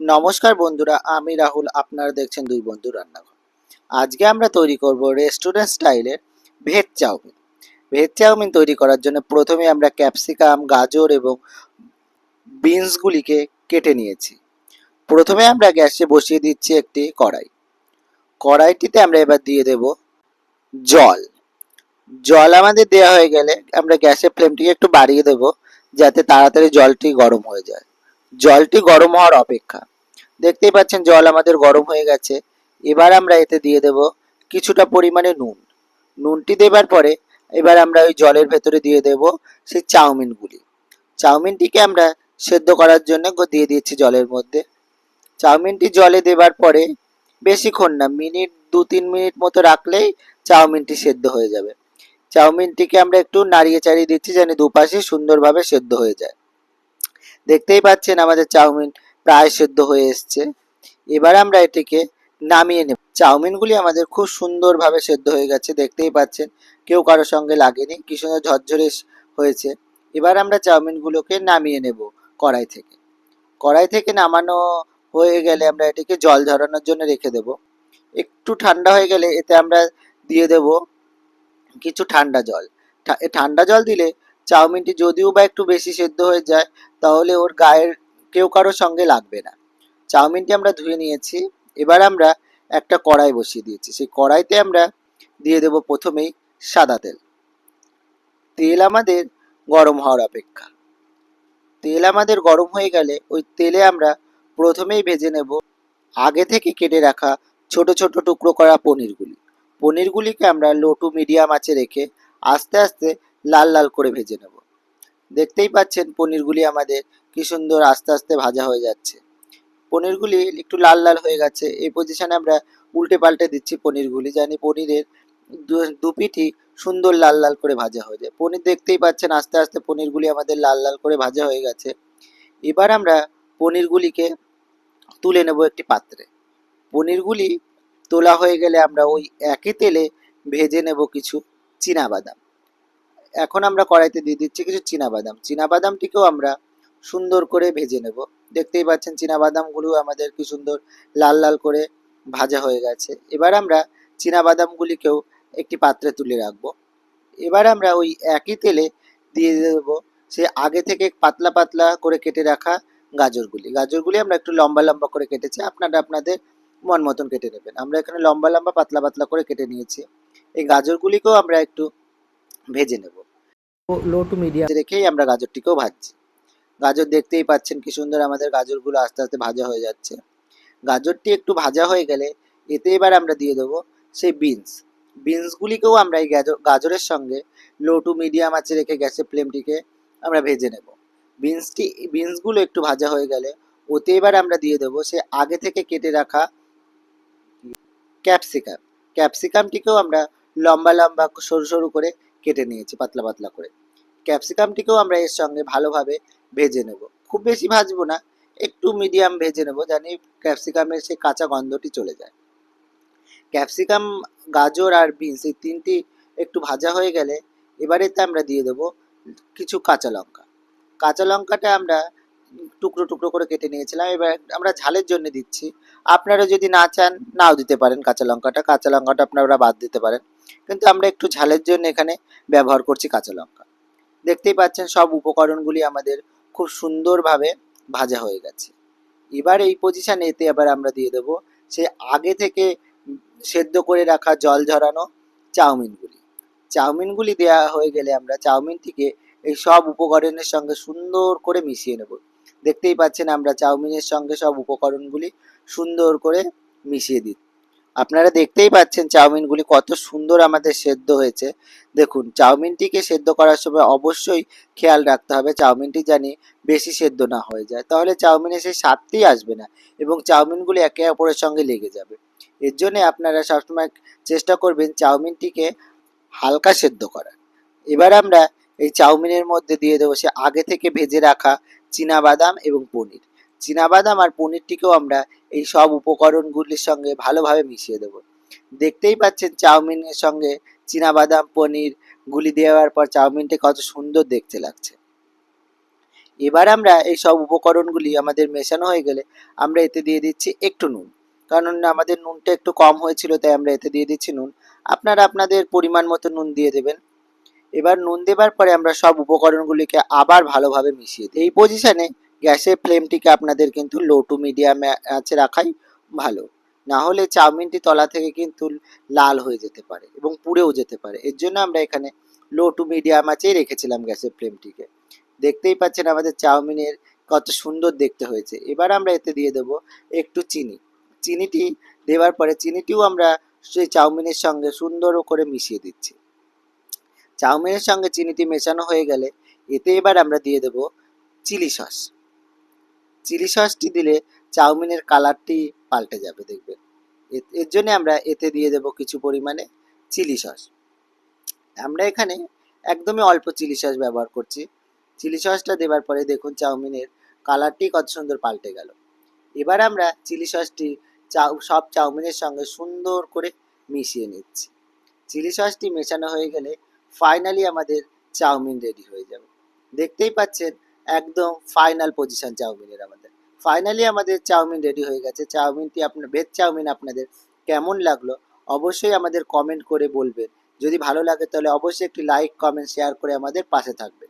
নমস্কার বন্ধুরা, আমি রাহুল, আপনারা দেখছেন দুই বন্ধু রান্নাঘর। আজকে আমরা তৈরি করব রেস্টুরেন্ট স্টাইলের ভেজ চাউমিন। ভেজ চাউমিন তৈরি করার জন্য প্রথমে আমরা ক্যাপসিকাম গাজর এবং বিনসগুলিকে কেটে নিয়েছি। প্রথমে আমরা গ্যাসে বসিয়ে দিচ্ছি একটি কড়াই। কড়াইটিতে আমরা এবার দিয়ে দেব জল। জল আমাদের দেওয়া হয়ে গেলে আমরা গ্যাসের ফ্লেমটিকে একটু বাড়িয়ে দেব, যাতে তাড়াতাড়ি জলটি গরম হয়ে যায়। জলটি গরম হওয়ার অপেক্ষা। দেখতেই পাচ্ছেন জল আমাদের গরম হয়ে গেছে। এবার আমরা এতে দিয়ে দেব কিছুটা পরিমাণে নুন। নুনটি দেবার পরে এবার আমরা ওই জলের ভেতরে দিয়ে দেব সেই চাউমিনগুলি। চাউমিনটিকে আমরা সেদ্ধ করার জন্য দিয়ে দিচ্ছি জলের মধ্যে। চাউমিনটি জলে দেবার পরে বেশিক্ষণ না, মিনিট দু তিন মিনিট মতো রাখলেই চাউমিনটি সেদ্ধ হয়ে যাবে। চাউমিনটিকে আমরা একটু নাড়িয়ে চাড়িয়ে দিচ্ছি যেন দুপাশে সুন্দরভাবে সেদ্ধ হয়ে যায়। দেখতেই পাচ্ছেন আমাদের চাউমিন প্রায় সেদ্ধ হয়ে এসছে। এবার আমরা এটিকে নামিয়ে নেব। চাউমিনগুলি আমাদের খুব সুন্দরভাবে সেদ্ধ হয়ে গেছে, দেখতেই পাচ্ছেন। কেউ কারোর সঙ্গে লাগেনি, কি সুন্দর ঝরঝরে হয়েছে। এবার আমরা চাউমিনগুলোকে নামিয়ে নেব কড়াই থেকে। কড়াই থেকে নামানো হয়ে গেলে আমরা এটিকে জল ঝরানোর জন্য রেখে দেব। একটু ঠান্ডা হয়ে গেলে এতে আমরা দিয়ে দেব কিছু ঠান্ডা জল। ঠান্ডা জল দিলে চাউমিনটি যদিও বা একটু বেশি সেদ্ধ হয়ে যায়, তাহলে ওর গায়ের কেউ কারোর সঙ্গে লাগবে না। চাউমিনটি আমরা ধুয়ে নিয়েছি। এবার আমরা একটা কড়াই বসিয়ে দিয়েছি। সেই কড়াইতে আমরা দিয়ে দেব প্রথমেই সাদা তেল। তেল আমাদের গরম হওয়ার অপেক্ষা। তেল আমাদের গরম হয়ে গেলে ওই তেলে আমরা প্রথমেই ভেজে নেব আগে থেকে কেটে রাখা ছোট ছোট টুকরো করা পনিরগুলি। পনিরগুলিকে আমরা লো টু মিডিয়াম আঁচে রেখে আস্তে আস্তে লাল লাল করে ভেজে নেব। দেখতেই পাচ্ছেন পনিরগুলি আমাদের কি সুন্দর আস্তে আস্তে ভাজা হয়ে যাচ্ছে। পনিরগুলি একটু লাল লাল হয়ে গেছে। এই পজিশনে আমরা উল্টে পাল্টে দিচ্ছি পনিরগুলি জানি পনিরের দু- দুপিঠই সুন্দর লাল লাল করে ভাজা হয়ে যায়। পনির দেখতেই পাচ্ছেন আস্তে আস্তে পনিরগুলি আমাদের লাল লাল করে ভাজা হয়ে গেছে। এবার আমরা পনিরগুলিকে তুলে নেব একটি পাত্রে। পনিরগুলি তোলা হয়ে গেলে আমরা ওই একই তেলে ভেজে নেব কিছু বাদাম এখন আমরা কড়াইতে দিয়ে দিচ্ছি কিছু বাদাম বাদামটিকেও আমরা সুন্দর করে ভেজে নেব। দেখতেই পাচ্ছেন বাদামগুলো আমাদের কি সুন্দর লাল লাল করে ভাজা হয়ে গেছে। এবার আমরা বাদামগুলিকেও একটি পাত্রে তুলে রাখব। এবার আমরা ওই একই তেলে দিয়ে দেবো সে আগে থেকে পাতলা পাতলা করে কেটে রাখা গাজরগুলি। গাজরগুলি আমরা একটু লম্বা লম্বা করে কেটেছি, আপনারা আপনাদের মন মতন কেটে নেবেন। আমরা এখানে লম্বা লম্বা পাতলা পাতলা করে কেটে নিয়েছি। এই গাজরগুলিকেও আমরা একটু ভেজে নেব। লো টু মিডিয়াম রেখেই আমরা গাজরটিকেও ভাজছি। গাজর দেখতেই পাচ্ছেন কি সুন্দর আমাদের গাজরগুলো আস্তে আস্তে ভাজা হয়ে যাচ্ছে। গাজরটি একটু ভাজা হয়ে গেলে এতে এবার আমরা দিয়ে দেবো সেই বিনস বিনসগুলিকেও আমরা এই গাজর, গাজরের সঙ্গে লো টু মিডিয়াম আঁচে রেখে গ্যাসের ফ্লেমটিকে আমরা ভেজে নেব। বিনসটি বিনসগুলো একটু ভাজা হয়ে গেলে ওতে এবার আমরা দিয়ে দেবো সে আগে থেকে কেটে রাখা ক্যাপসিকাম ক্যাপসিকামটিকেও আমরা লম্বা লম্বা সরু সরু করে কেটে নিয়েছি পাতলা পাতলা করে। ক্যাপসিকামটিকেও আমরা এর সঙ্গে ভালোভাবে ভেজে নেব। খুব বেশি ভাজবো না, একটু মিডিয়াম ভেজে নেব জানি ক্যাপসিকামের সেই কাঁচা গন্ধটি চলে যায়। ক্যাপসিকাম, গাজর আর বিনস এই তিনটি একটু ভাজা হয়ে গেলে এবারেতে আমরা দিয়ে দেব কিছু কাঁচা লঙ্কা। কাঁচা লঙ্কাটা আমরা টুকরো টুকরো করে কেটে নিয়েছিলাম। এবার আমরা ঝালের জন্য দিচ্ছি। আপনারা যদি না চান, নাও দিতে পারেন কাঁচা লঙ্কাটা। কাঁচা লঙ্কাটা আপনারা বাদ দিতে পারেন। কিন্তু আমরা একটু ঝালের জন্য এখানে ব্যবহার করছি কাঁচা লঙ্কা। দেখতেই পাচ্ছেন, সব উপকরণগুলি আমাদের খুব সুন্দরভাবে ভাজা হয়ে গেছে। এবার এই পজিশানে এতে আবার আমরা দিয়ে দেবো সে আগে থেকে সেদ্ধ করে রাখা জল ঝরানো চাউমিনগুলি। চাউমিনগুলি দেওয়া হয়ে গেলে আমরা চাউমিনটিকে এই সব উপকরণের সঙ্গে সুন্দর করে মিশিয়ে নেব। দেখতেই পাচ্ছেন আমরা চাউমিনের সঙ্গে সব উপকরণগুলি সুন্দর করে মিশিয়ে দিই। আপনারা দেখতেই পাচ্ছেন চাউমিনগুলি কত সুন্দর আমাদের সেদ্ধ হয়েছে। দেখুন, চাউমিনটিকে সেদ্ধ করার সময় অবশ্যই খেয়াল রাখতে হবে, চাউমিনটি জানি বেশি সেদ্ধ না হয়ে যায়। তাহলে চাউমিনে সেই স্বাদটি আসবে না এবং চাউমিনগুলি একে অপরের সঙ্গে লেগে যাবে। এর জন্যে আপনারা সবসময় চেষ্টা করবেন চাউমিনটিকে হালকা সেদ্ধ করার। এবার আমরা এই চাউমিনের মধ্যে দিয়ে দেবো, সে আগে থেকে ভেজে রাখা বাদাম এবং পনির। বাদাম আর পনিরটিকেও আমরা এই সব উপকরণগুলির সঙ্গে ভালোভাবে মিশিয়ে দেবো। দেখতেই পাচ্ছেন চাউমিনের সঙ্গে বাদাম পনির গুলি দেওয়ার পর চাউমিনটি কত সুন্দর দেখতে লাগছে। এবার আমরা এই সব উপকরণগুলি আমাদের মেশানো হয়ে গেলে আমরা এতে দিয়ে দিচ্ছি একটু নুন। কারণ আমাদের নুনটা একটু কম হয়েছিল, তাই আমরা এতে দিয়ে দিচ্ছি নুন। আপনারা আপনাদের পরিমাণ মতো নুন দিয়ে দেবেন। এবার নুন দেবার পরে আমরা সব উপকরণগুলিকে আবার ভালোভাবে মিশিয়ে দিই। এই পজিশনে গ্যাসের ফ্লেমটিকে আপনাদের কিন্তু লো টু মিডিয়াম আছে রাখাই ভালো। না হলে চাউমিনটি তলা থেকে কিন্তু লাল হয়ে যেতে পারে এবং পুড়েও যেতে পারে। এর জন্য আমরা এখানে লো টু মিডিয়াম আছেই রেখেছিলাম গ্যাসের ফ্লেমটিকে দেখতেই পাচ্ছেন আমাদের চাউমিনের কত সুন্দর দেখতে হয়েছে। এবার আমরা এতে দিয়ে দেবো একটু চিনি। চিনিটি দেওয়ার পরে চিনিটিও আমরা সেই চাউমিনের সঙ্গে সুন্দর করে মিশিয়ে দিচ্ছি। চাউমিনের সঙ্গে চিনিটি মেশানো হয়ে গেলে এতে এবার আমরা দিয়ে দেবো চিলি সস। চিলি সসটি দিলে চাউমিনের কালারটি পাল্টে যাবে, দেখবেন। এর জন্য আমরা এতে দিয়ে দেবো কিছু পরিমাণে চিলি সস। আমরা এখানে একদমই অল্প চিলি সস ব্যবহার করছি। চিলি সসটা দেওয়ার পরে দেখুন চাউমিনের কালারটি কত সুন্দর পাল্টে গেল। এবার আমরা চিলি সসটি চাউ সব চাউমিনের সঙ্গে সুন্দর করে মিশিয়ে নিচ্ছি। চিলি সসটি মেশানো হয়ে গেলে ফাইনালি আমাদের চাউমিন রেডি হয়ে যাবে। দেখতেই পাচ্ছেন, একদম ফাইনাল পজিশন চাউমিনের আমাদের। ফাইনালি আমাদের চাউমিন রেডি হয়ে গেছে। চাউমিনটি আপনার ভেজ চাউমিন আপনাদের কেমন লাগল অবশ্যই আমাদের কমেন্ট করে বলবেন। যদি ভালো লাগে তাহলে অবশ্যই একটি লাইক কমেন্ট শেয়ার করে আমাদের পাশে থাকবে